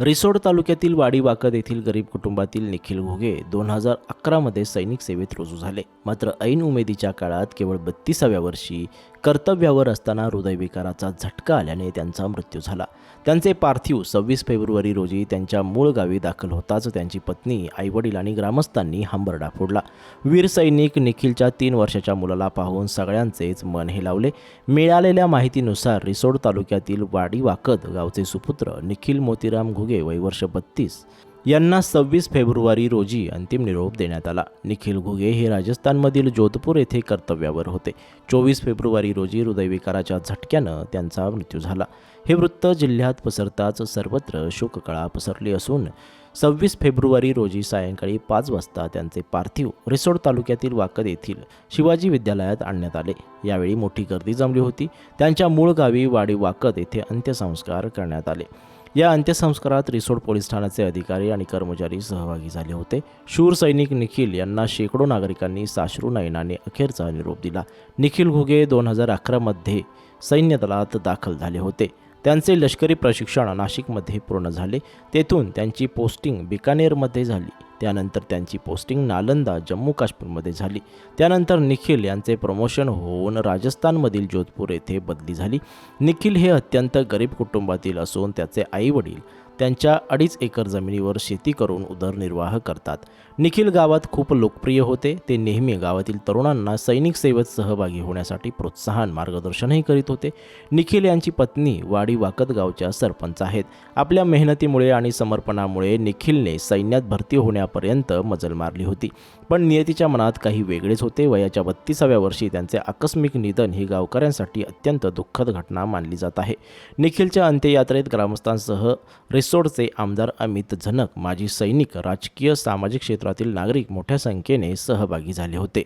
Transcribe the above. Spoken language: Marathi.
रिसोड तालुक्यातील वाडी वाकद येथील गरीब कुटुंबातील निखिल घोगे दोन हजार अकरामध्ये सैनिक सेवेत रुजू झाले. मात्र ऐन उमेदीच्या काळात केवळ बत्तीसाव्या वर्षी कर्तव्यावर असताना हृदयविकाराचा झटका आल्याने त्यांचा मृत्यू झाला. त्यांचे पार्थिव सव्वीस फेब्रुवारी रोजी त्यांच्या मूळ गावी दाखल होताच त्यांची पत्नी आईवडील आणि ग्रामस्थांनी हंबरडा फोडला. वीर सैनिक निखिलच्या तीन वर्षाच्या मुलाला पाहून सगळ्यांचेच मन हेलावले. मिळालेल्या माहितीनुसार रिसोड तालुक्यातील वाडीवाकद गावचे सुपुत्र निखिल मोतीराम घुगे वय वर्ष बत्तीस. यांना सव्वीस फेब्रुवारी रोजी अंतिम निरोप देण्यात आला. निखिल घुगे हे राजस्थानमधील जोधपूर येथे कर्तव्यावर होते. चोवीस फेब्रुवारी रोजी हृदयविकाराच्या झटक्यानं त्यांचा मृत्यू झाला. हे वृत्त जिल्ह्यात पसरताच सर्वत्र शोककळा पसरली असून सव्वीस फेब्रुवारी रोजी सायंकाळी पाच वाजता त्यांचे पार्थिव रिसोड तालुक्यातील वाकद येथील शिवाजी विद्यालयात आणण्यात आले. यावेळी मोठी गर्दी जमली होती. त्यांच्या मूळ गावी वाडी वाकद येथे अंत्यसंस्कार करण्यात आले. या अंत्यसंस्कारात रिसोड पोलीस ठाण्याचे अधिकारी आणि कर्मचारी सहभागी झाले होते. शूर सैनिक निखिल यांना शेकडो नागरिकांनी साश्रू नयनाने अखेरचा निरोप दिला. निखिल घुगे दोन हजार अकरामध्ये सैन्य दलात दाखल झाले होते. त्यांचे लष्करी प्रशिक्षण नाशिकमध्ये पूर्ण झाले. तेथून त्यांची पोस्टिंग बिकानेरमध्ये झाली. त्यानंतर त्यांची पोस्टिंग नालंदा जम्मू काश्मीरमध्ये झाली. त्यानंतर निखिल यांचे प्रमोशन होऊन राजस्थानमधील जोधपूर येथे बदली झाली. निखिल हे अत्यंत गरीब कुटुंबातील असून त्याचे आईवडील त्यांच्या अडीच एकर जमिनीवर शेती करून उदरनिर्वाह करतात. निखिल गावात खूप लोकप्रिय होते. ते नेहमी गावातील तरुणांना सैनिक सेवेत सहभागी होण्यासाठी प्रोत्साहन मार्गदर्शनही करीत होते. निखिल यांची पत्नी वाडी वाकत गावच्या सरपंच आहेत. आपल्या मेहनतीमुळे आणि समर्पणामुळे निखिलने सैन्यात भरती होण्यापर्यंत मजल मारली होती. पण नियतीच्या मनात काही वेगळेच होते. वयाच्या बत्तीसाव्या वर्षी त्यांचे आकस्मिक निधन ही गावकऱ्यांसाठी अत्यंत दुःखद घटना मानली जात आहे. निखिलच्या अंत्ययात्रेत ग्रामस्थांसह रिसोडचे आमदार अमित झनक माजी सैनिक राजकीय सामाजिक क्षेत्रातील नागरिक मोठ्या संख्येने सहभागी झाले होते.